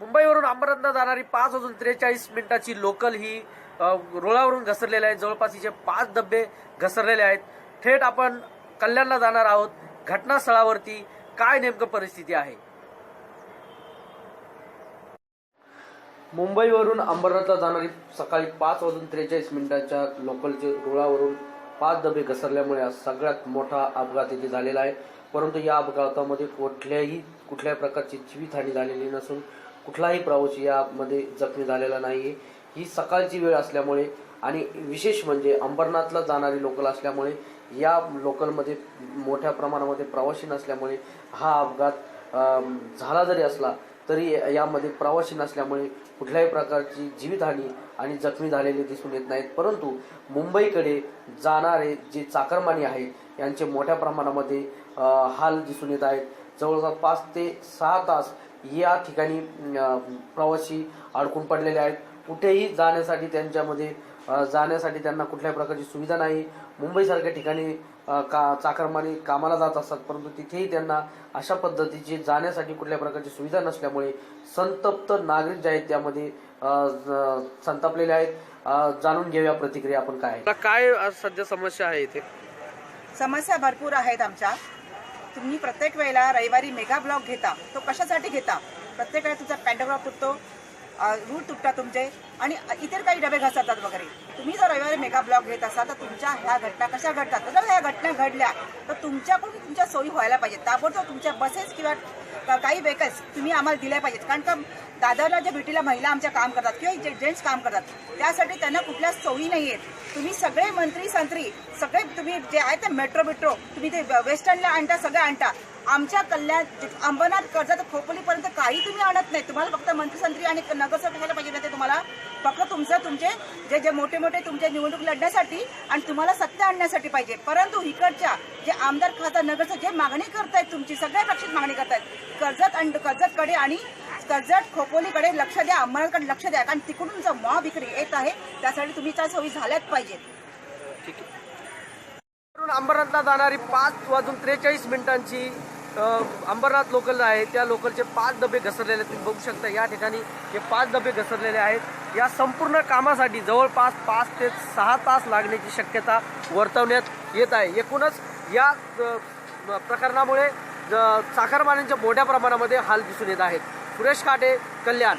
मुंबईवरून अंबरनाथला जाणारी पाच वाजून त्रेचाळीस मिनिटाची लोकल ही रुळावरून घसरलेली आहे. जवळपास हिचे पाच डबे घसरलेले आहेत. थेट आपण कल्याणला जाणार आहोत. घटनास्थळावरती काय नेमकं परिस्थिती आहे? मुंबईवरून अंबरनाथला जाणारी सकाळी पाच वाजून त्रेचाळीस मिनिटाच्या लोकलचे रुळावरून पाच डबे घसरल्यामुळे सगळ्यात मोठा अपघात इथे झालेला आहे. परंतु या अपघातामध्ये कुठल्याही कुठल्याही प्रकारची जीवितहानी झालेली नसून कुठलाही प्रवासी यामध्ये जखमी झालेला नाही ही सकाळची वेळ असल्यामुळे आणि विशेष म्हणजे अंबरनाथला जाणारी लोकल असल्यामुळे या लोकलमध्ये मोठ्या प्रमाणामध्ये प्रवासी नसल्यामुळे हा अपघात झाला जरी असला तरी यामध्ये प्रवासी नसल्यामुळे कुठल्याही प्रकारची जीवितहानी आणि जखमी झालेली दिसून येत नाहीत. परंतु मुंबईकडे जाणारे जे चाकरमानी आहेत यांचे मोठ्या प्रमाणामध्ये हाल दिसून येत आहेत. जवळपास पाच ते सहा तास या ठिकाणी प्रवासी अडकून पडलेले आहेत. कुठेही जाण्यासाठी त्यांच्यामध्ये जाण्यासाठी त्यांना कुठल्याही प्रकारची सुविधा नाही. मुंबईसारख्या ठिकाणी का चाकरमानी कामाला जात असतात परंतु तिथेही त्यांना अशा पद्धतीची जाण्यासाठी कुठल्या प्रकारची सुविधा नसल्यामुळे संतप्त नागरिक जे आहेत त्यामध्ये संतापलेले आहेत. जाणून घेऊया प्रतिक्रिया आपण काय काय सध्या समस्या आहे इथे? समस्या भरपूर आहेत आमच्या. तुम्ही प्रत्येक वेळेला रविवारी मेगा ब्लॉक घेता तो कशासाठी घेता? प्रत्येक वेळेला तुमचा पॅन्टोग्राफ तुटतो रूट तुटतात तुमचे आणि इतर काही डबे घसरतात वगैरे. तुम्ही जर रविवारी मेगा ब्लॉग घेत असाल तर तुमच्या ह्या घटना कशा घडतात? तर जर ह्या घटना घडल्या तर तुमच्याकडून तुमच्या सोयी व्हायला पाहिजेत. ताबडतोब तुमच्या बसेस किंवा काही व्हेकल्स तुम्ही आम्हाला दिल्या पाहिजेत. कारण का दादरला ज्या भेटीला महिला आमच्या काम करतात किंवा जे जेंट्स काम करतात त्यासाठी त्यांना कुठल्या सोयी नाही आहेत तुम्ही सगळे मंत्री संत्री सगळे तुम्ही जे आहेत ते मेट्रो बिट्रो तुम्ही ते वेस्टर्नला आणता सगळं आणता. आमच्या कल्याण अंबरनाथ कर्जत खोपोलीपर्यंत काही तुम्ही आणत नाही. तुम्हाला फक्त मंत्रीसंत्री आणि नगरसेवक व्हायला पाहिजे ते तुम्हाला. फक्त तुमचं तुमचे जे जे मोठे मोठे तुमचे निवडणूक लढण्यासाठी आणि तुम्हाला सत्ता आणण्यासाठी पाहिजे. परंतु इकडच्या जे आमदार खासदार नगरसेवक जे मागणी करतायत तुमची सगळ्या पक्षात मागणी करतायत. कर्जत आणि कर्जतकडे आणि कर्जत खोपोलीकडे लक्ष द्या अंबरनाथकडे लक्ष द्या. कारण तिकडून तुमचा मॉब विक्री येत आहे त्यासाठी तुम्ही त्या सोयी झाल्याच पाहिजेत. ठीक आहे. अंबरनाथला जाणारी पाच वाजून त्रेचाळीस मिनिटांची अंबरनाथ लोकल आहे. त्या लोकलचे पाच डबे घसरलेले आहेत. तुम्ही बघू शकता या ठिकाणी हे पाच डबे घसरलेले आहेत. या संपूर्ण कामासाठी जवळपास पाच ते सहा तास लागण्याची शक्यता वर्तवण्यात येत आहे. एकूणच या प्रकरणामुळे ज- चाकरमान्यांच्या मोठ्या प्रमाणामध्ये हाल दिसून येत आहेत. सुरेश काटे कल्याण.